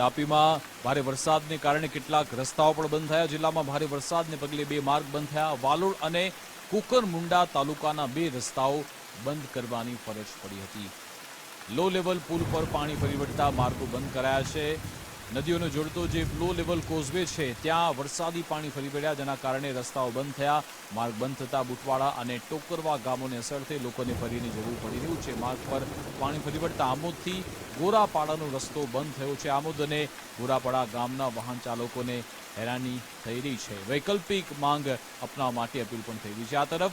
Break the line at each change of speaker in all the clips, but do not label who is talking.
તાપીમાં ભારે વરસાદને કારણે કેટલાક રસ્તાઓ પણ બંધ થયા. જિલ્લામાં ભારે વરસાદને પગલે બે માર્ગ બંધ થયા. વાલોડ અને કુકરમુંડા તાલુકાના બે રસ્તાઓ બંધ કરવાની ફરજ પડી હતી. લો લેવલ પુલ પર પાણી ફરી વળતા માર્ગો બંધ કરાયા છે. નદીઓને જોડતો જે લો લેવલ કોઝવે છે, ત્યાં વરસાદી પાણી ફરી વળ્યા, જેના કારણે રસ્તાઓ બંધ થયા. માર્ગ બંધ થતા બુટવાડા અને ટોકરવા ગામોને અસર થઈ. લોકોને ફરીની જરૂર પડી રહ્યું છે. માર્ગ પર પાણી ફરી વળતા આમોદથી ગોરાપાડાનો રસ્તો બંધ થયો છે. આમોદ અને ગોરાપાડા ગામના વાહન ચાલકોને હેરાની થઈ રહી છે. વૈકલ્પિક માંગ અપનાવવા માટે અપીલ પણ થઈ રહી છે. આ તરફ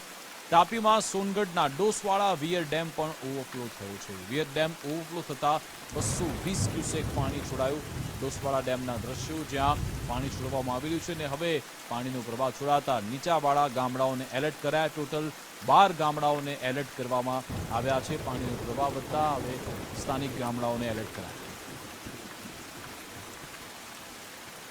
તાપીમાં સોનગઢના ડોસવાળા વિયર ડેમ પણ ઓવરફ્લો થયો છે. વિયર ડેમ ઓવરફ્લો થતા બસો વીસ ક્યુસેક પાણી છોડાયું. ડોસવાળા ડેમના દ્રશ્યો જ્યાં પાણી છોડવામાં આવી રહ્યું છે અને હવે પાણીનો પ્રવાહ છોડાતા નીચાવાળા ગામડાઓને એલર્ટ કરાયા. ટોટલ બાર ગામડાઓને એલર્ટ કરવામાં આવ્યા છે. પાણીનો પ્રવાહ વધતા હવે સ્થાનિક ગામડાઓને એલર્ટ કરાયા.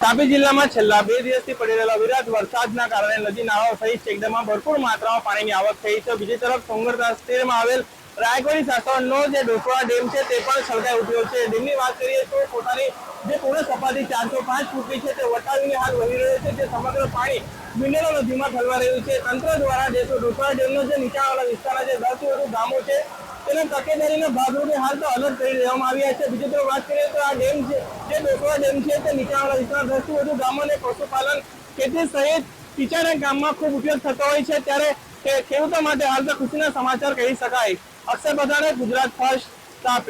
તાપી જિલ્લામાં છેલ્લા બે દિવસથી પડી રહેલા વિરાટ વરસાદના કારણે નદી નાળાઓ સહિત ચેકડેમમાં ભરપૂર માત્રામાં પાણીની આવક થઈ છે. બીજી તરફ સોંગરદાસ તેરમાં આવેલ રાયકોડી સાસણનો જે ડોસવા ડેમ છે તે પણ છલકાઈ ઉઠ્યો છે. ડેમની વાત કરીએ તો પોતાની જે પૂર્ણ સપાટી ચારસો પાંચ ફૂટની છે તે વટાવીને હાલ વહી રહ્યો છે. જે સમગ્ર પાણી મિનરલ નદીમાં ઠલવા રહ્યું છે. તંત્ર દ્વારા જે ડોસવા ડેમનો જે નીચાણવાળા વિસ્તારના જે દસથી વધુ ગામો છે તેને તકેદારીના ભાગરૂપે હાલ તો અલર્ટ કરી દેવામાં આવ્યા છે. બીજી તરફ વાત કરીએ તો આ ડેમ છે જે ડોકવા ડેમ છે તે નીચાણવાળા વિસ્તારના દસથી વધુ ગામોને પશુપાલન ખેતી સહિત સિંચાઈના કામમાં ખૂબ ઉપયોગ થતો હોય છે. ત્યારે તે ખેડૂતો માટે હાલ તો ખુશીના સમાચાર કહી શકાય. અક્ષર બધાને ગુજરાત ફર્સ્ટ તાપી.